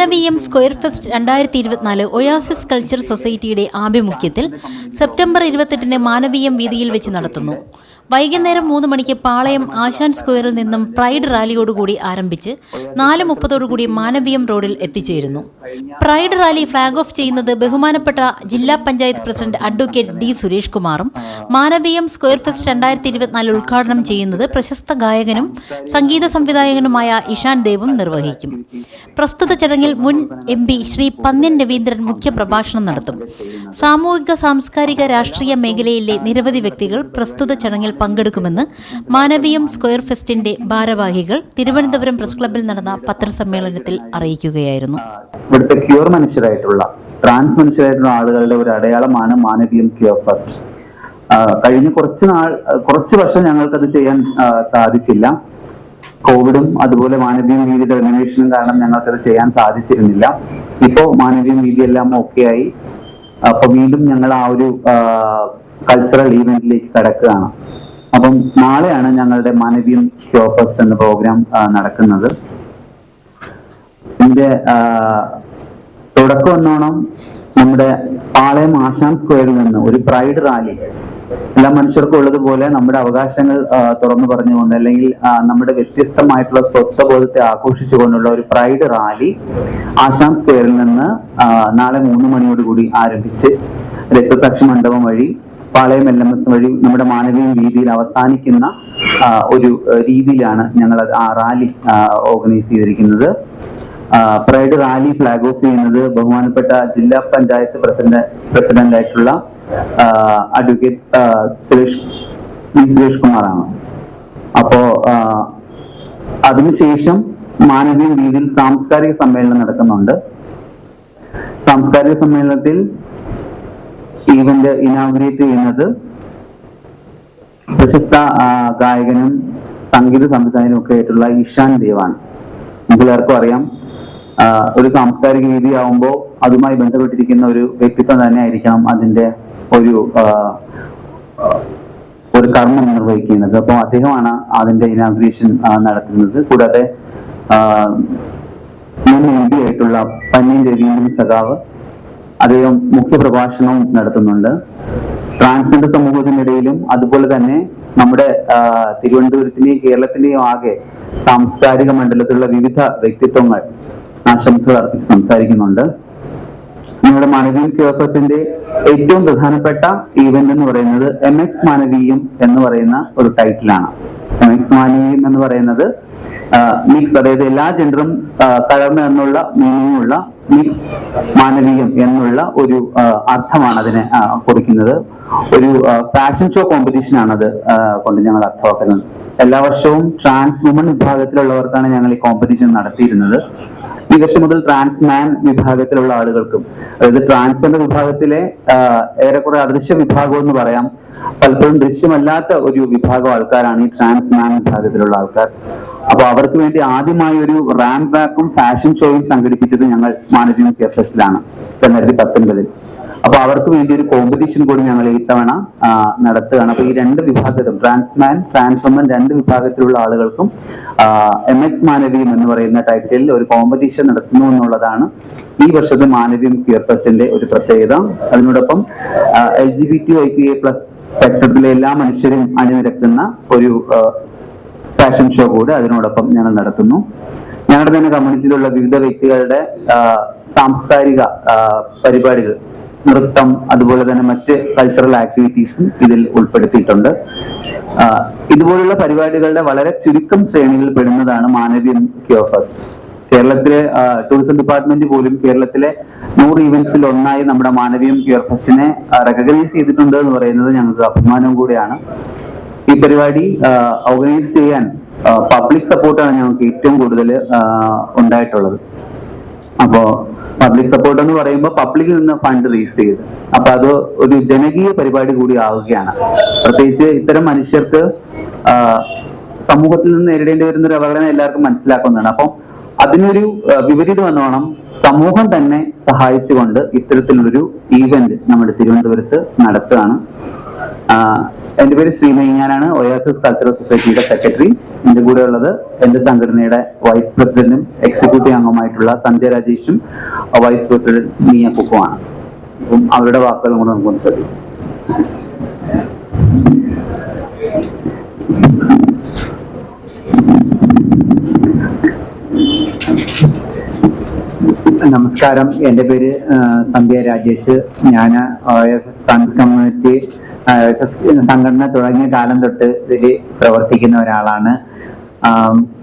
Manaveeyam square fest രണ്ടായിരത്തി ഇരുപത്തിനാല് oasis culture സൊസൈറ്റിയുടെ ആഭിമുഖ്യത്തിൽ സെപ്റ്റംബർ ഇരുപത്തെട്ടിന് മാനവീയം വീതിയിൽ വെച്ച് നടത്തുന്നു. വൈകുന്നേരം മൂന്ന് മണിക്ക് പാളയം ആശാൻ സ്ക്വയറിൽ നിന്നും പ്രൈഡ് റാലിയോടുകൂടി ആരംഭിച്ച് നാല് മുപ്പതോടുകൂടി മാനവീയം റോഡിൽ എത്തിച്ചേരുന്നു. പ്രൈഡ് റാലി ഫ്ളാഗ് ഓഫ് ചെയ്യുന്നത് ബഹുമാനപ്പെട്ട ജില്ലാ panchayat president advocate D Suresh കുമാറും മാനവീയം സ്ക്വയർ ഫെസ്റ്റ് രണ്ടായിരത്തി ഇരുപത്തിനാല് ഉദ്ഘാടനം ചെയ്യുന്നത് പ്രശസ്ത ഗായകനും സംഗീത സംവിധായകനുമായ ഇഷാൻ ദേവും നിർവഹിക്കും. പ്രസ്തുത ചടങ്ങിൽ മുൻ എം പി ശ്രീ പന്ന്യൻ രവീന്ദ്രൻ മുഖ്യപ്രഭാഷണം നടത്തും. സാമൂഹിക സാംസ്കാരിക രാഷ്ട്രീയ മേഖലയിലെ നിരവധി വ്യക്തികൾ പ്രസ്തുത ചടങ്ങിൽ പങ്കെടുക്കുമെന്ന് മാനവീയം സ്ക്വയർ ഫെസ്റ്റിന്റെ ഭാരവാഹികൾ തിരുവനന്തപുരം പ്രസ് ക്ലബിൽ നടന്ന പത്രസമ്മേളനത്തിൽ അറിയിക്കുകയായിരുന്നു. ഇവിടുത്തെ ക്യൂർ മനുഷ്യരായിട്ടുള്ള ട്രാൻസ് മനുഷ്യരായിട്ടുള്ള ആളുകളുടെ ഒരു അടയാളമാണ് മാനവീയം ക്യൂർ ഫസ്റ്റ്. കഴിഞ്ഞ കുറച്ച് നാൾ കുറച്ച് വർഷം ഞങ്ങൾക്കത് ചെയ്യാൻ സാധിച്ചില്ല. കോവിഡും അതുപോലെ മാനവീയം വീതിയുടെ റിനോവേഷനും കാരണം ഞങ്ങൾക്കത് ചെയ്യാൻ സാധിച്ചിരുന്നില്ല. ഇപ്പോൾ മാനവീയം വീതി എല്ലാം ഓക്കെ ആയി. അപ്പൊ വീണ്ടും ഞങ്ങൾ ആ ഒരു കൾച്ചറൽ ഈവെന്റിലേക്ക് കടക്കുകയാണ്. അപ്പം നാളെയാണ് ഞങ്ങളുടെ മാനവീയം ഷോപ്പസ് എന്ന പ്രോഗ്രാം നടക്കുന്നത്. ഇതിന്റെ തുടക്കം എന്നോണം നമ്മുടെ പാളയം ആശാൻ സ്ക്വയറിൽ നിന്ന് ഒരു പ്രൈഡ് റാലി എല്ലാ മനുഷ്യർക്കും ഉള്ളതുപോലെ നമ്മുടെ അവകാശങ്ങൾ തുറന്നു പറഞ്ഞുകൊണ്ട് അല്ലെങ്കിൽ നമ്മുടെ വ്യത്യസ്തമായിട്ടുള്ള സ്വത്വബോധത്തെ ആഘോഷിച്ചുകൊണ്ടുള്ള ഒരു പ്രൈഡ് റാലി ആശാൻ സ്ക്വയറിൽ നിന്ന് നാളെ മൂന്ന് മണിയോടുകൂടി ആരംഭിച്ച് രക്തസാക്ഷി മണ്ഡപം വഴി പാളയം എൽ എം എസ് വഴി നമ്മുടെ മാനവീയ രീതിയിൽ അവസാനിക്കുന്ന ഒരു രീതിയിലാണ് ഞങ്ങൾ ആ റാലി ഓർഗനൈസ് ചെയ്തിരിക്കുന്നത്. പ്രൈഡ് റാലി ഫ്ലാഗ് ഓഫ് ചെയ്യുന്നത് ബഹുമാനപ്പെട്ട ജില്ലാ പഞ്ചായത്ത് പ്രസിഡന്റ് പ്രസിഡന്റ് ആയിട്ടുള്ള അഡ്വക്കേറ്റ് സുരേഷ് വി സുരേഷ് കുമാറാണ്. അപ്പോ അതിനുശേഷം മാനവീയ രീതിയിൽ സാംസ്കാരിക സമ്മേളനം നടക്കുന്നുണ്ട്. സാംസ്കാരിക സമ്മേളനത്തിൽ ഈവന്റ് ഇനാഗുറേറ്റ് ചെയ്യുന്നത് പ്രശസ്ത ഗായകനും സംഗീത സംവിധായകനും ഒക്കെ ആയിട്ടുള്ള ഇഷാൻ ദേവാണ്. എല്ലാവർക്കും അറിയാം. ഒരു സാംസ്കാരിക രീതി ആവുമ്പോൾ അതുമായി ബന്ധപ്പെട്ടിരിക്കുന്ന ഒരു വ്യക്തിത്വം തന്നെ ആയിരിക്കണം അതിന്റെ ഒരു ഒരു കർമ്മം നിർവഹിക്കുന്നത്. അപ്പോൾ അദ്ദേഹമാണ് അതിന്റെ ഇനാഗ്രേഷൻ നടത്തുന്നത്. കൂടാതെ മുൻ എം പി ആയിട്ടുള്ള പന്നീൻ രവീന്ദ്രൻ സഖാവ് അദ്ദേഹം മുഖ്യ പ്രഭാഷണവും നടത്തുന്നുണ്ട്. ട്രാൻസ്ജെൻഡർ സമൂഹത്തിനിടയിലും അതുപോലെ തന്നെ നമ്മുടെ തിരുവനന്തപുരത്തിന്റെയും കേരളത്തിന്റെയും ആകെ സാംസ്കാരിക മണ്ഡലത്തിലുള്ള വിവിധ വ്യക്തിത്വങ്ങൾ ആശംസകൾ സംസാരിക്കുന്നുണ്ട്. നമ്മുടെ മാനവീയം ക്യൂഫസിന്റെ ഏറ്റവും പ്രധാനപ്പെട്ട ഈവന്റ് എന്ന് പറയുന്നത് എം എക്സ് മാനവീയം എന്ന് പറയുന്ന ഒരു ടൈറ്റിലാണ് എം എക്സ് മാനവീയം എന്ന് പറയുന്നത് മിക്സ് അതായത് എല്ലാ ജെൻഡറും കലർന്ന് എന്നുള്ള മീനിങ്ങുള്ള മിക്സ് മാനവീയം എന്നുള്ള ഒരു അർത്ഥമാണ് അതിനെ കുറിക്കുന്നത്. ഒരു ഫാഷൻ ഷോ കോമ്പറ്റീഷൻ ആണ് അത് കൊണ്ട് ഞങ്ങൾ അർത്ഥമാക്കുന്നത്. എല്ലാ വർഷവും ട്രാൻസ് വുമൺ വിഭാഗത്തിലുള്ളവർക്കാണ് ഞങ്ങൾ ഈ കോമ്പറ്റീഷൻ നടത്തിയിരുന്നത്. വർഷം മുതൽ ട്രാൻസ്മാൻ വിഭാഗത്തിലുള്ള ആളുകൾക്കും അതായത് ട്രാൻസ്ജെൻഡർ വിഭാഗത്തിലെ ഏറെക്കുറെ അദൃശ്യ വിഭാഗം എന്ന് പറയാം. പലപ്പോഴും ദൃശ്യമല്ലാത്ത ഒരു വിഭാഗം ആൾക്കാരാണ് ഈ ട്രാൻസ്മാൻ വിഭാഗത്തിലുള്ള ആൾക്കാർ. അപ്പൊ അവർക്ക് വേണ്ടി ആദ്യമായി ഒരു റാം ബാക്കും ഫാഷൻ ഷോയും സംഘടിപ്പിച്ചത് ഞങ്ങൾ മാനേജിംഗ് കെഫെസ്റ്റിലാണ് രണ്ടായിരത്തി പത്തൊൻപതിൽ. അപ്പൊ അവർക്ക് വേണ്ടി ഒരു കോമ്പറ്റീഷൻ കൂടി ഞങ്ങൾ ഈ തവണ നടത്തുകയാണ്. അപ്പൊ ഈ രണ്ട് വിഭാഗത്തിലും ട്രാൻസ്മാൻ ട്രാൻസ്വമൻ രണ്ട് വിഭാഗത്തിലുള്ള ആളുകൾക്കും എം എക്സ് മാനവീയം എന്ന് പറയുന്ന ടൈറ്റിൽ ഒരു കോമ്പറ്റീഷൻ നടത്തുന്നു എന്നുള്ളതാണ് ഈ വർഷത്തെ മാനവീയം ക്യൂർ ഒരു പ്രത്യേകത. അതിനോടൊപ്പം L G B T I P A plus സ്പെക്ട്രത്തിലെ എല്ലാ മനുഷ്യരും അണിനിരക്കുന്ന ഒരു ഫാഷൻ ഷോ കൂടെ അതിനോടൊപ്പം ഞങ്ങൾ നടത്തുന്നു. ഞങ്ങളുടെ തന്നെ കമ്മ്യൂണിറ്റിയിലുള്ള വിവിധ വ്യക്തികളുടെ സാംസ്കാരിക പരിപാടികൾ നൃത്തം അതുപോലെ തന്നെ മറ്റ് കൾച്ചറൽ ആക്ടിവിറ്റീസും ഇതിൽ ഉൾപ്പെടുത്തിയിട്ടുണ്ട്. ഇതുപോലുള്ള പരിപാടികളുടെ വളരെ ചുരുക്കം ശ്രേണിയിൽ പെടുന്നതാണ് മാനവ്യം ക്യോഫസ് കേരളത്തിലെ ടൂറിസം ഡിപ്പാർട്ട്മെന്റ് പോലും കേരളത്തിലെ നൂറ് ഇവന്റ്സിൽ ഒന്നായി നമ്മുടെ മാനവീയം ക്യൂർ ഫെസ്റ്റിനെ റെക്കഗ്നൈസ് ചെയ്തിട്ടുണ്ട് എന്ന് പറയുന്നത് ഞങ്ങൾക്ക് അഭിമാനം കൂടിയാണ്. ഈ പരിപാടി ഓർഗനൈസ് ചെയ്യാൻ പബ്ലിക് സപ്പോർട്ടാണ് ഞങ്ങൾക്ക് ഏറ്റവും കൂടുതൽ ഉണ്ടായിട്ടുള്ളത്. അപ്പോ പബ്ലിക് സപ്പോർട്ട് എന്ന് പറയുമ്പോൾ പബ്ലിക്കിൽ നിന്ന് ഫണ്ട് റേസ് ചെയ്ത്. അപ്പൊ അത് ഒരു ജനകീയ പരിപാടി കൂടി ആവുകയാണ്. പ്രത്യേകിച്ച് ഇത്തരം മനുഷ്യർക്ക് സമൂഹത്തിൽ നിന്ന് നേരിടേണ്ടി വരുന്ന ഒരു അപകടം എല്ലാവർക്കും മനസ്സിലാക്കുന്നതാണ്. അപ്പം അതിനൊരു വിപരീതം എന്നോണം സമൂഹം തന്നെ സഹായിച്ചുകൊണ്ട് ഇത്തരത്തിലുള്ളൊരു ഈവന്റ് നമ്മുടെ തിരുവനന്തപുരത്ത് നടത്തുകയാണ്. എന്റെ പേര് ശ്രീമയ്യാനാണ് ഒയാസിസ് കൾച്ചറൽ സൊസൈറ്റിയുടെ സെക്രട്ടറി എന്റെ കൂടെ ഉള്ളത് എന്റെ സംഘടനയുടെ വൈസ് പ്രസിഡന്റും എക്സിക്യൂട്ടീവ് അംഗമായിട്ടുള്ള സഞ്ജയ് രാജേഷും വൈസ് പ്രസിഡന്റ് മിയ കുക്കുമാണ്. അപ്പം അവരുടെ വാക്കുകൾ കൂടെ നമുക്കൊന്ന് ശ്രദ്ധിക്കാം. നമസ്കാരം. എന്റെ പേര് സന്ധ്യ രാജേഷ്. ഞാൻ S S community S S സംഘടന തുടങ്ങിയ കാലം തൊട്ട് ഇതിൽ പ്രവർത്തിക്കുന്ന ഒരാളാണ്.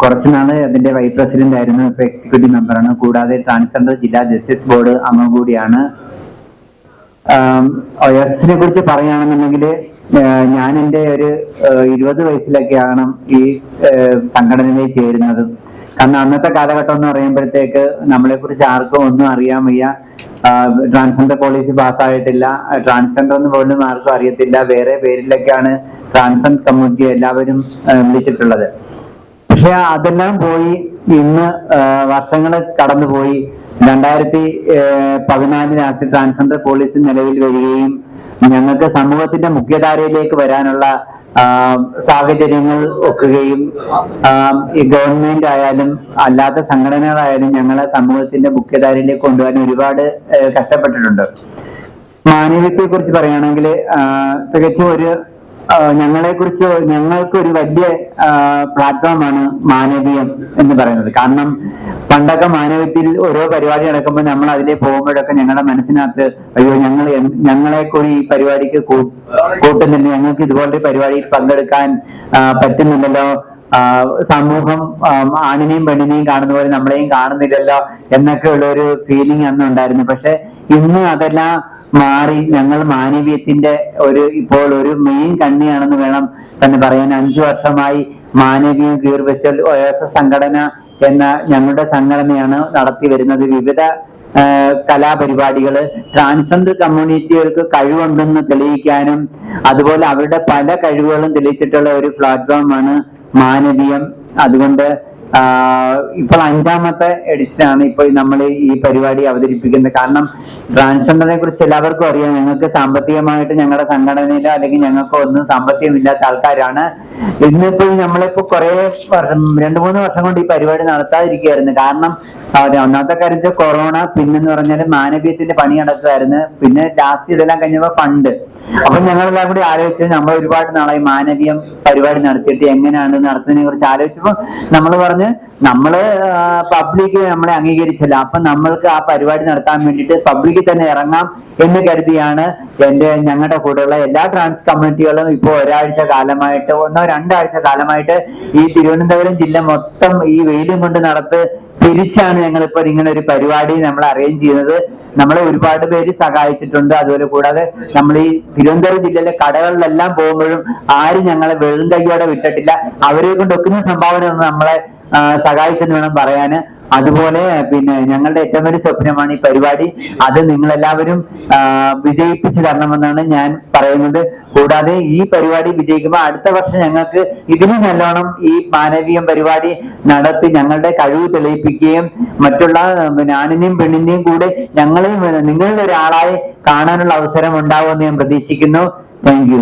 കുറച്ചുനാൾ കുറച്ച് അതിന്റെ വൈസ് പ്രസിഡന്റ് ആയിരുന്നു ഇപ്പൊ എക്സിക്യൂട്ടീവ് മെമ്പറാണ്. കൂടാതെ ട്രാൻസ്ജെൻഡർ ജില്ലാ ജസ്റ്റിസ് ബോർഡ് അംഗം കൂടിയാണ്. എസിനെ കുറിച്ച് പറയുകയാണെന്നുണ്ടെങ്കിൽ ഞാൻ എന്റെ ഒരു ഇരുപത് വയസ്സിലൊക്കെയാണ് ഈ സംഘടനയിൽ ചേരുന്നത്. കാരണം അന്നത്തെ കാലഘട്ടം എന്ന് പറയുമ്പോഴത്തേക്ക് നമ്മളെ കുറിച്ച് ആർക്കും ഒന്നും അറിയാൻ വയ്യ. ട്രാൻസ്ജെൻഡർ പോളിസി പാസ്സായിട്ടില്ല ട്രാൻസ്ജെൻഡർ എന്ന് പോലും ആർക്കും അറിയത്തില്ല. വേറെ പേരിലൊക്കെയാണ് ട്രാൻസ്ജെൻഡർ കമ്മ്യൂണിറ്റി എല്ലാവരും വിളിച്ചിട്ടുള്ളത്. പക്ഷെ അതെല്ലാം പോയി. ഇന്ന് വർഷങ്ങൾ കടന്നുപോയി. രണ്ടായിരത്തി പതിനാലിൽ ആസി ട്രാൻസ്ജെൻഡർ പോളിസി നിലവിൽ വരികയും ഞങ്ങൾക്ക് സമൂഹത്തിന്റെ മുഖ്യധാരയിലേക്ക് വരാനുള്ള സാഹചര്യങ്ങൾ ഒക്കുകയും ഈ ഗവൺമെന്റ് ആയാലും അല്ലാത്ത സംഘടനകളായാലും ഞങ്ങളെ സമൂഹത്തിന്റെ മുഖ്യധാരയിലേക്ക് കൊണ്ടുപോകാൻ ഒരുപാട് കഷ്ടപ്പെട്ടിട്ടുണ്ട്. മാനവികത്തെ കുറിച്ച് പറയുകയാണെങ്കിൽ തികച്ചും ഒരു ഞങ്ങളെ കുറിച്ച് ഞങ്ങൾക്ക് ഒരു വലിയ പ്ലാറ്റ്ഫോമാണ് മാനവീയം എന്ന് പറയുന്നത്. കാരണം പണ്ടൊക്കെ മാനവീയത്തിൽ ഓരോ പരിപാടി നടക്കുമ്പോൾ നമ്മൾ അതിലെ പോകുമ്പോഴൊക്കെ ഞങ്ങളുടെ മനസ്സിനകത്ത് അയ്യോ ഞങ്ങൾ ഞങ്ങളെ കൂടി ഈ പരിപാടിക്ക് കൂട്ടുന്നില്ല ഞങ്ങൾക്ക് ഇതുപോലത്തെ പരിപാടിയിൽ പങ്കെടുക്കാൻ പറ്റുന്നില്ലല്ലോ. സമൂഹം ആണിനെയും പെണ്ണിനെയും കാണുന്ന പോലെ നമ്മളെയും കാണുന്നില്ലല്ലോ എന്നൊക്കെ ഉള്ള ഒരു ഫീലിംഗ് അന്ന് ഉണ്ടായിരുന്നു പക്ഷെ ഇന്ന് അതെല്ലാം മാറി ഞങ്ങൾ മാനവീയത്തിന്റെ ഒരു ഇപ്പോൾ ഒരു മെയിൻ കണ്ണിയാണെന്ന് വേണം തന്നെ പറയാൻ. അഞ്ചു വർഷമായി മാനവീയ ഗീർവശൽ ഒയസ സംഘടന എന്ന ഞങ്ങളുടെ സംഘടനയാണ് നടത്തി വരുന്നത്. വിവിധ കലാപരിപാടികൾ ട്രാൻസ്ജെൻഡർ കമ്മ്യൂണിറ്റികൾക്ക് കഴിവുണ്ടെന്ന് തെളിയിക്കാനും അതുപോലെ അവരുടെ പല കഴിവുകളും തെളിയിച്ചിട്ടുള്ള ഒരു പ്ലാറ്റ്ഫോമാണ് മാനവീയം. അതുകൊണ്ട് ഇപ്പോൾ അഞ്ചാമത്തെ എഡിഷനാണ് ഇപ്പോൾ നമ്മൾ ഈ പരിപാടി അവതരിപ്പിക്കുന്നത്. കാരണം ട്രാൻസ്ജെൻഡറിനെ കുറിച്ച് എല്ലാവർക്കും അറിയാം. ഞങ്ങൾക്ക് സാമ്പത്തികമായിട്ട് ഞങ്ങളുടെ സംഘടനയിലോ അല്ലെങ്കിൽ ഞങ്ങൾക്ക് ഒന്നും സാമ്പത്തികമില്ലാത്ത ആൾക്കാരാണ്. ഇന്നിപ്പോൾ നമ്മളിപ്പോ കുറെ വർഷം രണ്ടു മൂന്ന് വർഷം കൊണ്ട് ഈ പരിപാടി നടത്താതിരിക്കുകയായിരുന്നു. കാരണം ഒന്നാമത്തെ കാര്യം കൊറോണ പിന്നെന്ന് പറഞ്ഞാൽ മാനവീയത്തിന്റെ പണി നടക്കുമായിരുന്നു പിന്നെ ലാസ്റ്റ് ഇതെല്ലാം കഴിഞ്ഞപ്പോൾ ഫണ്ട് അപ്പൊ ഞങ്ങളെല്ലാം കൂടി ആലോചിച്ച് നമ്മൾ ഒരുപാട് നാളായി മാനവീയം പരിപാടി നടത്തിയിട്ട് എങ്ങനെയാണ് നടത്തുന്നതിനെ കുറിച്ച് ആലോചിച്ചപ്പോ നമ്മൾ പറഞ്ഞ് നമ്മൾ പബ്ലിക് നമ്മളെ അംഗീകരിച്ചില്ല. അപ്പൊ നമ്മൾക്ക് ആ പരിപാടി നടത്താൻ വേണ്ടിയിട്ട് പബ്ലിക്കിൽ തന്നെ ഇറങ്ങാം എന്ന് കരുതിയാണ് എന്റെ ഞങ്ങളുടെ കൂടെയുള്ള എല്ലാ ട്രാൻസ് കമ്മ്യൂണിറ്റികളും ഇപ്പോൾ ഒരാഴ്ച കാലമായിട്ട് ഒന്നോ രണ്ടാഴ്ച കാലമായിട്ട് ഈ തിരുവനന്തപുരം ജില്ല മൊത്തം ഈ വെയിലും കൊണ്ട് നടത്ത് തിരിച്ചാണ് ഞങ്ങൾ ഇപ്പൊ ഇങ്ങനെ ഒരു പരിപാടി നമ്മൾ അറേഞ്ച് ചെയ്യുന്നത്. നമ്മളെ ഒരുപാട് പേര് സഹായിച്ചിട്ടുണ്ട്. അതുപോലെ കൂടാതെ നമ്മൾ ഈ തിരുവനന്തപുരം ജില്ലയിലെ കടകളിലെല്ലാം പോകുമ്പോഴും ആരും ഞങ്ങളെ വെള്ളം തയ്യോടെ വിട്ടിട്ടില്ല. അവരെ കൊണ്ട് ഒക്കുന്ന സംഭാവന ഒന്നും നമ്മളെ സഹായിച്ചെന്ന് വേണം പറയാന്. അതുപോലെ പിന്നെ ഞങ്ങളുടെ ഏറ്റവും വലിയ സ്വപ്നമാണ് ഈ പരിപാടി. അത് നിങ്ങളെല്ലാവരും എല്ലാവരും വിജയിപ്പിച്ചു തരണമെന്നാണ് ഞാൻ പറയുന്നത്. കൂടാതെ ഈ പരിപാടി വിജയിക്കുമ്പോൾ അടുത്ത വർഷം ഞങ്ങൾക്ക് ഇതിന് നല്ലോണം ഈ മാനവീയം പരിപാടി നടത്തി ഞങ്ങളുടെ കഴിവ് തെളിയിപ്പിക്കുകയും മറ്റുള്ള പിന്നെ ആണിനെയും പെണ്ണിനെയും കൂടെ ഞങ്ങളെയും നിങ്ങളുടെ ഒരാളായി കാണാനുള്ള അവസരം ഉണ്ടാവുമെന്ന് ഞാൻ പ്രതീക്ഷിക്കുന്നു. Thank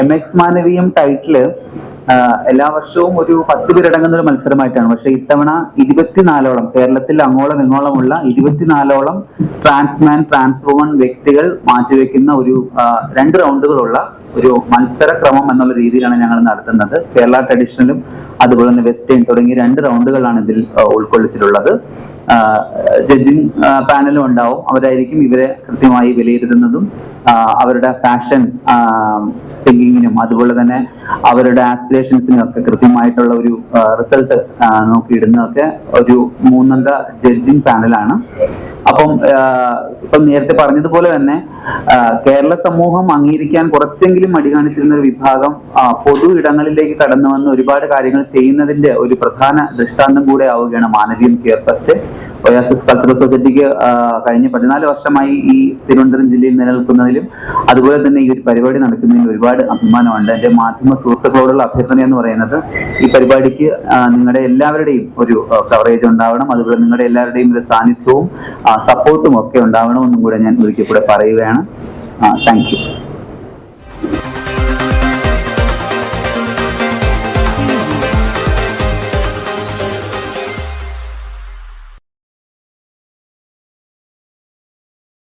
M X Manaveeyam title എല്ലാ വർഷവും ഒരു പത്ത് പേരടങ്ങുന്ന ഒരു മത്സരമായിട്ടാണ്. പക്ഷെ ഇത്തവണ ഇരുപത്തിനാലോളം കേരളത്തിൽ അങ്ങോളം ഇങ്ങോളമുള്ള ഇരുപത്തിനാലോളം ട്രാൻസ്മാൻ ട്രാൻസ് വുമൺ വ്യക്തികൾ മാറ്റിവെക്കുന്ന ഒരു രണ്ട് റൗണ്ടുകളുള്ള ഒരു മത്സരക്രമം എന്നുള്ള രീതിയിലാണ് ഞങ്ങൾ നടത്തുന്നത്. കേരള ട്രഡീഷണലും അതുപോലെ തന്നെ വെസ്റ്റേൺ തുടങ്ങിയ രണ്ട് റൗണ്ടുകളാണ് ഇതിൽ ഉൾക്കൊള്ളിച്ചിട്ടുള്ളത്. ജഡ്ജിങ് പാനലും ഉണ്ടാവും. അവരായിരിക്കും ഇവരെ കൃത്യമായി വിലയിരുത്തുന്നതും അവരുടെ ഫാഷൻ തിങ്കിങ്ങിനും അതുപോലെ തന്നെ അവരുടെ ആസ്പിറേഷൻസിനും ഒക്കെ കൃത്യമായിട്ടുള്ള ഒരു റിസൾട്ട് നോക്കിയിടുന്നതൊക്കെ ഒരു മൂന്നംഗ ജഡ്ജിങ് പാനലാണ്. അപ്പം ഇപ്പം നേരത്തെ പറഞ്ഞതുപോലെ തന്നെ കേരള സമൂഹം അംഗീകരിക്കാൻ കുറച്ചെങ്കിലും മടി കാണിച്ചിരുന്ന ഒരു വിഭാഗം പൊതു ഇടങ്ങളിലേക്ക് കടന്നു വന്ന് ഒരുപാട് കാര്യങ്ങൾ ചെയ്യുന്നതിന്റെ ഒരു പ്രധാന ദൃഷ്ടാന്തം കൂടെ ആവുകയാണ് Manaveeyam care first. Oasis cultural സൊസൈറ്റിക്ക് കഴിഞ്ഞ പതിനാല് വർഷമായി ഈ തിരുവനന്തപുരം ജില്ലയിൽ നിലനിൽക്കുന്നതിലും അതുപോലെ തന്നെ ഈ ഒരു പരിപാടി നടക്കുന്നതിൽ ഒരുപാട് അഭിമാനമുണ്ട്. എന്റെ മാധ്യമ സുഹൃത്തുക്കളോടുള്ള അഭ്യർത്ഥന എന്ന് പറയുന്നത് ഈ പരിപാടിക്ക് നിങ്ങളുടെ എല്ലാവരുടെയും ഒരു കവറേജ് ഉണ്ടാവണം. അതുപോലെ നിങ്ങളുടെ എല്ലാവരുടെയും ഒരു സാന്നിധ്യവും സപ്പോർട്ടും ഒക്കെ ഉണ്ടാവണമെന്നും കൂടെ ഞാൻ ഒരിക്കൽ കൂടെ പറയുകയാണ്. Thank you